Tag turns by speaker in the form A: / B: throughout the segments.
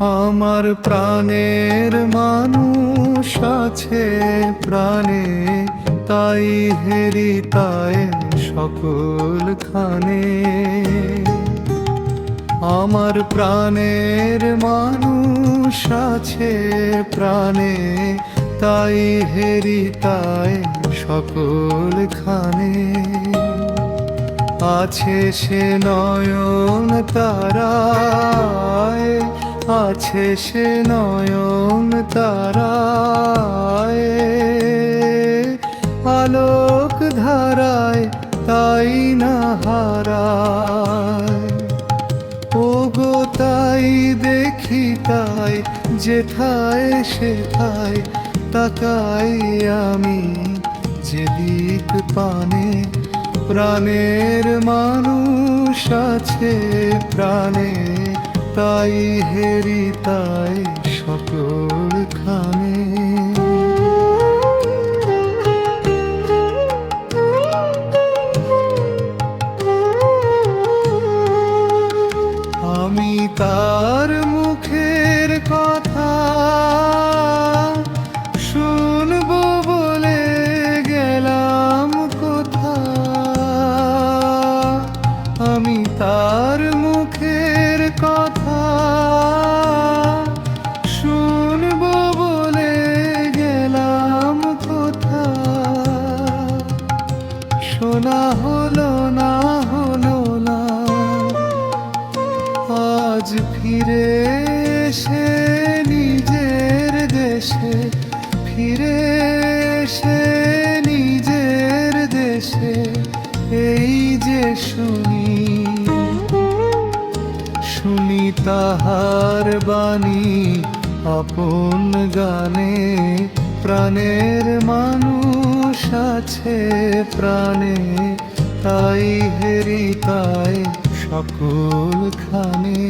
A: আমার প্রাণের মানুষ আছে প্রাণে, তাই হেরি তাই সকল খানে। আমার প্রাণের মানুষ আছে প্রাণে, তাই হেরি তাই সকল খানে। আছে সে নয়ন তারায় আছে সে নয়ন তারায়। আলোক ধারায় তাই না হারায়। ও গো তাই দেখি তাই যেথায় সেথায় তাকাই আমি যেদিক পানে। প্রাণের মানুষ আছে প্রাণে। তাই হেরি তাই সকল খানে। আমি তার ফিরে সে নিজের দেশে, এই যে শুনি শুনি তাহার বাণী, আপন গানে প্রাণের মানুষ আছে প্রাণে, তাই হেরি তাই সকল খানে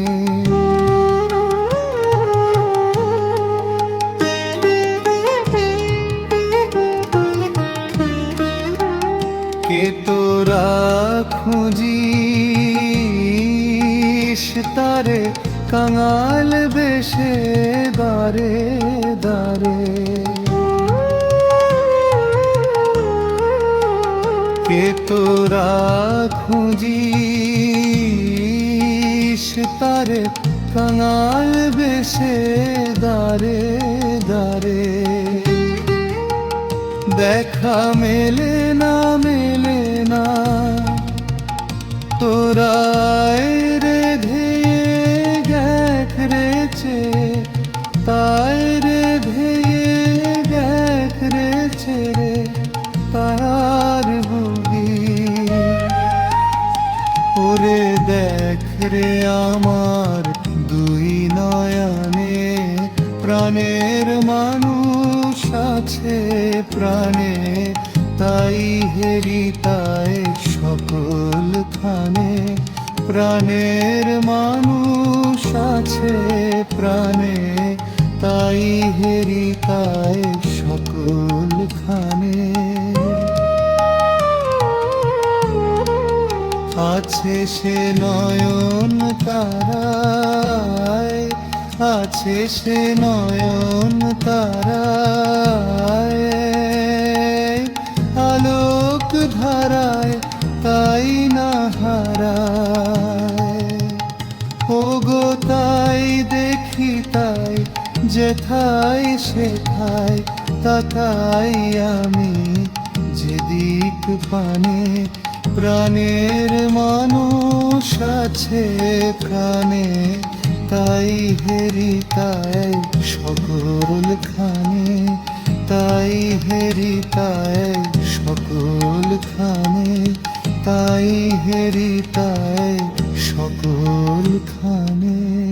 A: তারে কাঙাল বেশে দারে দারে কে তোরা খুঁজিস তারে কাঙাল বেশে দারে দারে দেখা মেলে না মেলে দেখ রে আমার দুই নয়নে প্রাণের মানুষ আছে প্রাণে, তাই হেরি তাই সকল খানে প্রাণের মানুষ আছে প্রাণে, তাই হেরি আছে সে নয়ন তারায়, আছে সে নয়ন তারায়। আলোক ধারায়, তাই না হারায়। ও গো তাই দেখি, তাই যেথায় সেথায় তাকাই আমি যেদিক পানে প্রাণের মানুষ আছে প্রাণে, তাই হেরি, তাই সকল খানে, তাই হেরি, তাই সকল খানে, তাই হেরি, তাই সকল খানে।